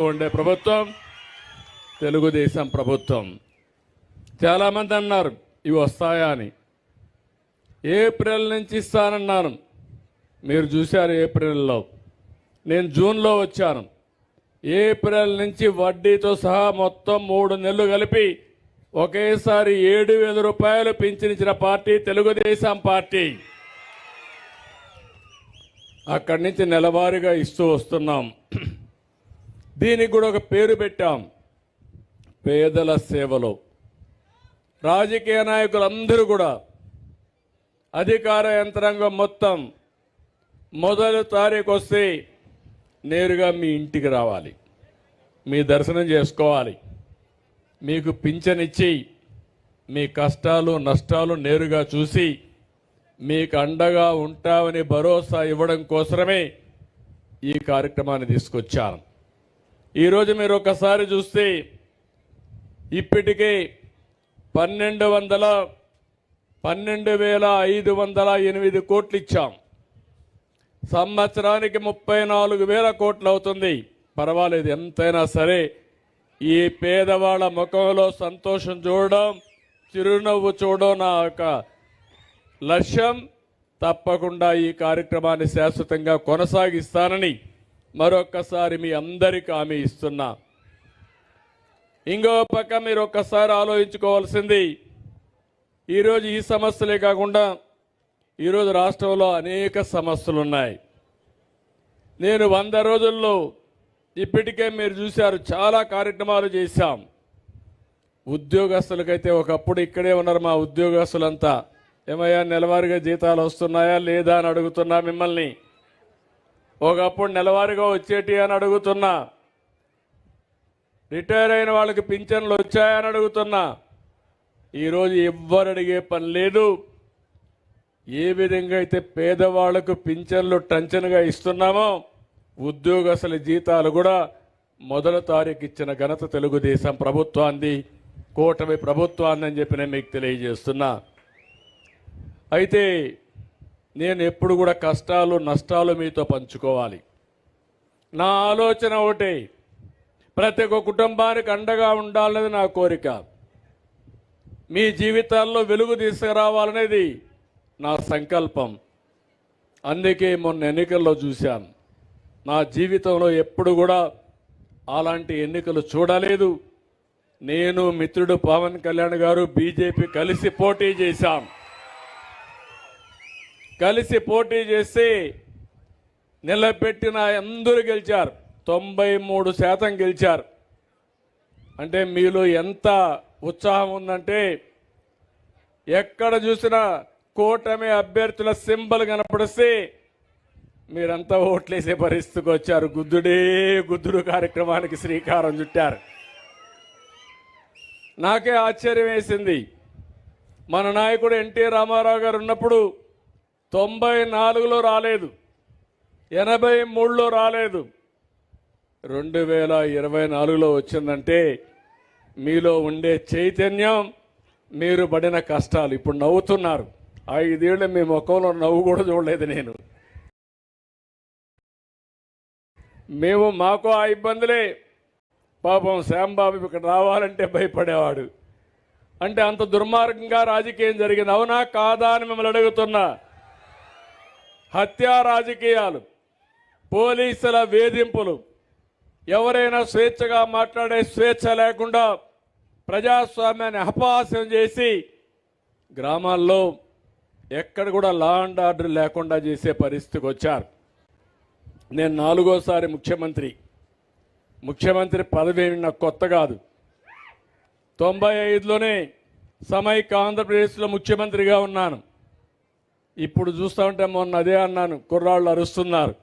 ఉండే ప్రభుత్వం తెలుగుదేశం ప్రభుత్వం. చాలామంది అన్నారు ఇవి వస్తాయా అని. ఏప్రిల్ నుంచి ఇస్తానన్నాను మీరు చూశారు ఏప్రిల్లో. నేను జూన్లో వచ్చాను. ఏప్రిల్ నుంచి వడ్డీతో సహా మొత్తం మూడు నెలలు కలిపి ఒకేసారి ఏడు వేల రూపాయలు పింఛనిచ్చిన పార్టీ తెలుగుదేశం పార్టీ. అక్కడి నుంచి నెలవారీగా ఇస్తూ వస్తున్నాం. దీనికి కూడా ఒక పేరు పెట్టాం. పేదల సేవలో. రాజకీయ నాయకులందరూ కూడా అధికార యంత్రాంగం మొత్తం మొదటి తారీఖు వస్తే నేరుగా మీ ఇంటికి రావాలి. మీ దర్శనం చేసుకోవాలి. మీకు పింఛనిచ్చి మీ కష్టాలు నష్టాలు నేరుగా చూసి మీకు అండగా ఉంటామని భరోసా ఇవ్వడం కోసమే ఈ కార్యక్రమాన్ని తీసుకొచ్చాను ఈరోజు మీరు ఒకసారి చూస్తే ఇప్పటికే పన్నెండు వందల పన్నెండు వేల ఐదు వందల ఎనిమిది కోట్లు ఇచ్చాం. సంవత్సరానికి ముప్పై నాలుగు వేల కోట్లు అవుతుంది. పర్వాలేదు ఎంతైనా సరే ఈ పేదవాళ్ళ ముఖంలో సంతోషం చూడడం చిరునవ్వు చూడడం నా యొక్క లక్ష్యం. తప్పకుండా ఈ కార్యక్రమాన్ని శాశ్వతంగా కొనసాగిస్తానని మరొక్కసారి మీ అందరికీ హామీ ఇస్తున్నా. ఇంకో పక్క మీరు ఒక్కసారి ఆలోచించుకోవాల్సింది ఈరోజు ఈ సమస్యలే కాకుండా ఈరోజు రాష్ట్రంలో అనేక సమస్యలు ఉన్నాయి నేను వంద రోజుల్లో ఇప్పటికే మీరు చూశారు చాలా కార్యక్రమాలు చేశాం. ఉద్యోగస్తులకైతే ఒకప్పుడు ఇక్కడే ఉన్నారు మా ఉద్యోగస్తులంతా. ఏమయ్యా నెలవారీగా జీతాలు వస్తున్నాయా లేదా అని అడుగుతున్నా మిమ్మల్ని. ఒకప్పుడు నెలవారీగా వచ్చేటి అని అడుగుతున్నా. రిటైర్ అయిన వాళ్ళకి పింఛన్లు వచ్చాయని అడుగుతున్నా. ఈరోజు ఎవ్వరు అడిగే పని లేదు. ఏ విధంగా అయితే పేదవాళ్ళకు పింఛన్లు టంచన్గా ఇస్తున్నామో ఉద్యోగస్తుల జీతాలు కూడా మొదటి తారీఖు ఇచ్చిన ఘనత తెలుగుదేశం ప్రభుత్వాన్ని కూటమి ప్రభుత్వాన్ని అని చెప్పి నేను మీకు తెలియజేస్తున్నా. అయితే నేను ఎప్పుడు కూడా కష్టాలు నష్టాలు మీతో పంచుకోవాలి. నా ఆలోచన ఒకటే ప్రతి ఒక్క కుటుంబానికి అండగా ఉండాలనేది నా కోరిక. మీ జీవితాల్లో వెలుగు తీసుకురావాలనేది నా సంకల్పం. అందుకే మొన్న ఎన్నికల్లో చూశాను నా జీవితంలో ఎప్పుడు కూడా అలాంటి ఎన్నికలు చూడలేదు. నేను మిత్రుడు పవన్ కళ్యాణ్ గారు బీజేపీ కలిసి పోటీ చేశాం. కలిసి పోటీ చేసి నిలబెట్టిన అందరూ గెలిచారు. తొంభై మూడు శాతం గెలిచారు. అంటే మీలో ఎంత ఉత్సాహం ఉందంటే ఎక్కడ చూసినా కూటమి అభ్యర్థుల సింబల్ కనపడిస్తే మీరంతా ఓట్లేసే పరిస్థితికి వచ్చారు. గుద్దుడే గుద్దుడు కార్యక్రమానికి శ్రీకారం చుట్టారు. నాకే ఆశ్చర్యం వేసింది. మన నాయకుడు ఎన్టీ రామారావు గారు ఉన్నప్పుడు తొంభై నాలుగులో రాలేదు. ఎనభై మూడులో రాలేదు. రెండు వేల ఇరవై నాలుగులో వచ్చిందంటే మీలో ఉండే చైతన్యం మీరు పడిన కష్టాలు ఇప్పుడు నవ్వుతున్నారు. ఐదేళ్ళు మీ ముఖంలో నవ్వు కూడా చూడలేదు నేను. మేము మాకు ఆ ఇబ్బందులే. పాపం శ్యాంబాబు ఇక్కడ రావాలంటే భయపడేవాడు. అంటే అంత దుర్మార్గంగా రాజకీయం జరిగింది. అవునా? కాదా అని మిమ్మల్ని అడుగుతున్నా. హత్యా రాజకీయాలు పోలీసుల వేధింపులు ఎవరైనా స్వేచ్ఛగా మాట్లాడే స్వేచ్ఛ లేకుండా ప్రజాస్వామ్యాన్ని అపహాస్యం చేసి గ్రామాల్లో ఎక్కడ కూడా లా అండ్ ఆర్డర్ లేకుండా చేసే పరిస్థితికి వచ్చారు. నేను నాలుగోసారి ముఖ్యమంత్రి. ముఖ్యమంత్రి పదవి నాకు కొత్త కాదు. తొంభై ఐదులోనే సమైక్య ఆంధ్రప్రదేశ్లో ముఖ్యమంత్రిగా ఉన్నాను. ఇప్పుడు చూస్తూ ఉంటే మొన్న అదే అన్నాను కుర్రాళ్ళు అరుస్తున్నారు.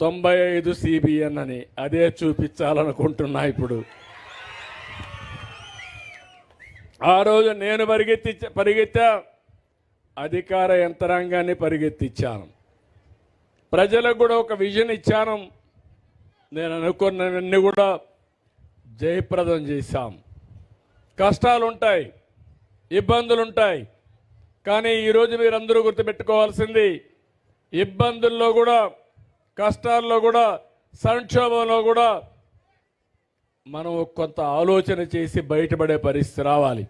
తొంభై ఐదు సిబిఎన్ అని అదే చూపించాలనుకుంటున్నా ఇప్పుడు. ఆ రోజు నేను పరిగెత్తి పరిగెత్తా అధికార యంత్రాంగాన్ని పరిగెత్తిచ్చాను. ప్రజలకు కూడా ఒక విజన్ ఇచ్చాను. నేను అనుకున్నవన్నీ కూడా జయప్రదం చేశాం. కష్టాలుంటాయి ఇబ్బందులుంటాయి. ఇబ్బందులు ఉంటాయి కానీ ఈరోజు మీరందరూ గుర్తుపెట్టుకోవాల్సింది ఇబ్బందుల్లో కూడా కష్టాల్లో కూడా సంక్షోభంలో కూడా మనం కొంత ఆలోచన చేసి బయటపడే పరిస్థితి రావాలి.